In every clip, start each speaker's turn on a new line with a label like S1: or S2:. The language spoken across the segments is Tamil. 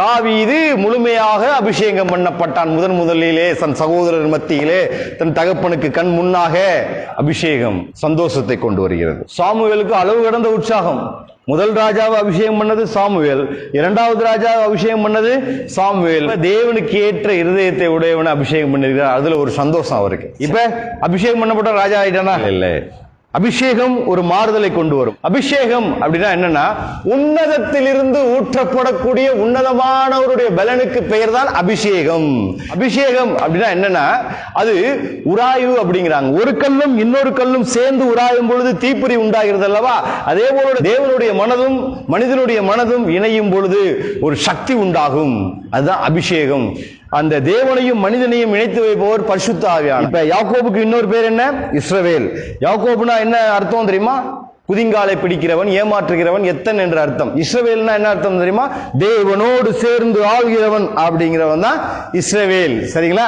S1: தாவீது முழுமையாக அபிஷேகம் பண்ணப்பட்டான். முதன் முதலிலே தன் சகோதரர் மத்தியிலே தன் தகப்பனுக்கு கண் முன்னாக அபிஷேகம் சந்தோஷத்தை கொண்டு வருகிறது. சாமுவேலுக்கு அளவு கடந்த உற்சாகம். முதல் ராஜாவை அபிஷேகம் பண்ணது சாமுவேல் இரண்டாவது ராஜாவை அபிஷேகம் பண்ணது சாமுவேல். தேவனுக்கு ஏற்ற இருதயத்தை உடையவனை அபிஷேகம் பண்ணிருக்கிறார் அதுல ஒரு சந்தோஷம் அவருக்கு. இப்ப அபிஷேகம் பண்ணப்பட்ட ராஜா ஆயிட்டானா? இல்ல. அபிஷேகம் ஒரு மாறுதலை கொண்டு வரும். அபிஷேகம் அப்படின்னா என்னன்னா உன்னதத்திலிருந்து ஊற்றப்படக்கூடிய உன்னதமானவருடைய பலனுக்கு பெயர் தான் அபிஷேகம். அபிஷேகம் அப்படின்னா என்னன்னா அது உராய்வு அப்படிங்கிறாங்க. ஒரு கல்லும் இன்னொரு கல்லும் சேர்ந்து உராயும் பொழுது தீப்பொறி உண்டாகிறது அல்லவா? அதே போல தேவனுடைய மனதும் மனிதனுடைய மனதும் இணையும் பொழுது ஒரு சக்தி உண்டாகும். அதுதான் அபிஷேகம். அந்த தேவனையும் மனிதனையும் இணைத்து வைப்பவர் பரிசுத்த ஆவியான இப்ப யாக்கோபுக்கு இன்னொரு பேர் என்ன? இஸ்ரவேல். யாக்கோபுனா என்ன அர்த்தம் தெரியுமா? குதிங்காலை பிடிக்கிறவன் ஏமாற்றுகிறவன் எத்தன் என்ற அர்த்தம். இஸ்ரவேல்னா என்ன அர்த்தம் தெரியுமா? தேவனோடு சேர்ந்து ஆள்கிறவன் அப்படிங்கிறவன் தான் இஸ்ரவேல். சரிங்களா?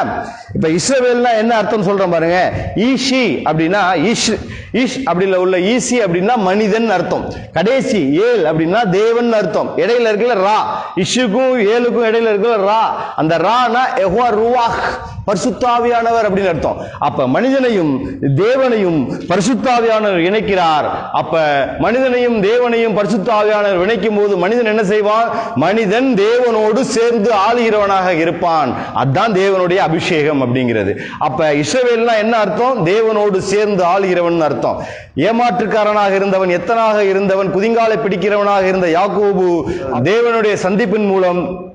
S1: இப்ப இஸ்ரவேல்னா என்ன அர்த்தம் சொல்றேன் பாருங்க. ஈஷி அப்படின்னா ஈஷ் இஷ் அப்படில உள்ள ஈசி அப்படின்னா மனிதன் அர்த்தம். கடைசி ஏல் அப்படின்னா தேவன் அர்த்தம். இடையில இருக்கிற ரா. இஷுக்கும் ஏலுக்கும் இடையில இருக்கிற ரா. அந்த ரானா எஹ்வா ரூவாஹ். பரிசுத்தாவியானவர் அப்படின்னு அர்த்தம். அப்ப மனிதனையும் தேவனையும் பரிசுத்தாவியானவர் இணைக்கிறார். அப்ப மனிதனையும் தேவனையும் பரிசுத்தாவியானவர் இணைக்கும் போது மனிதன் என்ன செய்வான்? மனிதன் தேவனோடு சேர்ந்து ஆளுகிறவனாக இருப்பான். அதான் தேவனுடைய அபிஷேகம் அப்படிங்கிறது. அப்ப இஸ்ரவேல்னா என்ன அர்த்தம்? தேவனோடு சேர்ந்து ஆளுகிறவன் அர்த்தம். ஏமாற்றுக்காரனாக இருந்தவன் எத்தனாக இருந்தவன் குதிங்காலை பிடிக்கிறவனாக இருந்த யாக்கோபு தேவனுடைய சந்திப்பின் மூலம்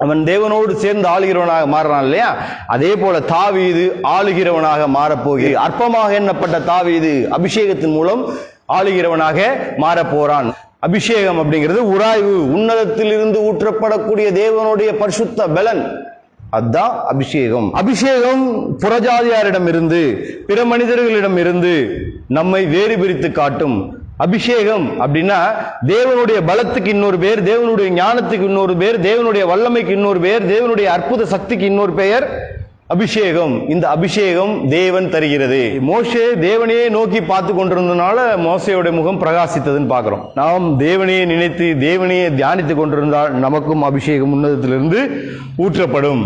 S1: அவன் தேவனோடு சேர்ந்து ஆளுகிறவனாக மாறுறான் இல்லையா? அதே போல தாவீது ஆளுகிறவனாக மாறப்போகிறது. அற்பமாக எண்ணப்பட்ட தாவீது அபிஷேகத்தின் மூலம் ஆளுகிறவனாக மாறப் போறான் அபிஷேகம் அப்படிங்கிறது உராய்வு உன்னதத்திலிருந்து ஊற்றப்படக்கூடிய தேவனுடைய பரிசுத்த பலன். அதான் அபிஷேகம். அபிஷேகம் புறஜாதியாரிடம் இருந்து பிற மனிதர்களிடம் இருந்து நம்மை வேறு பிரித்து காட்டும் அபிஷேகம் அப்படின்னா தேவனுடைய பலத்துக்கு இன்னொரு பேர் தேவனுடைய ஞானத்துக்கு இன்னொரு பேர் தேவனுடைய வல்லமைக்கு இன்னொரு பேர் தேவனுடைய அற்புத சக்திக்கு இன்னொரு பெயர் அபிஷேகம். இந்த அபிஷேகம் தேவன் தருகிறது. மோசே தேவனையே நோக்கி பார்த்து கொண்டிருந்தனால மோசையோட முகம் பிரகாசித்ததுன்னு பார்க்குறோம். நாம் தேவனையே நினைத்து தேவனையே தியானித்து கொண்டிருந்தால் நமக்கும் அபிஷேகம் உன்னதத்திலிருந்து ஊற்றப்படும்.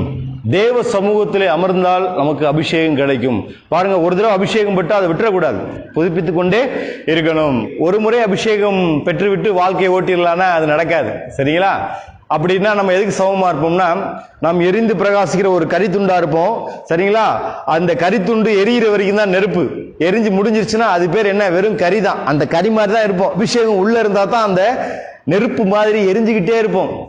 S1: தேவ சமூகத்திலே அமர்ந்தால் நமக்கு அபிஷேகம் கிடைக்கும். பாருங்க ஒரு தடவை அபிஷேகம் பெற்று அதை விட்டுறக்கூடாது. புதுப்பித்து கொண்டே இருக்கணும். ஒரு முறை அபிஷேகம் பெற்றுவிட்டு வாழ்க்கையை ஓட்டிடலான்னா அது நடக்காது. சரிங்களா? அப்படின்னா நம்ம எதுக்கு சமமாக இருப்போம்னா நாம் எரிந்து பிரகாசிக்கிற ஒரு கரித்துண்டா இருப்போம். சரிங்களா? அந்த கரித்துண்டு எரியிற வரைக்கும் தான் நெருப்பு. எரிஞ்சு முடிஞ்சிருச்சுன்னா அது பேர் என்ன? வெறும் கரி தான். அந்த கரி மாதிரி தான் இருப்போம். அபிஷேகம் உள்ளே இருந்தால் தான் அந்த நெருப்பு மாதிரி எரிஞ்சுக்கிட்டே இருப்போம்.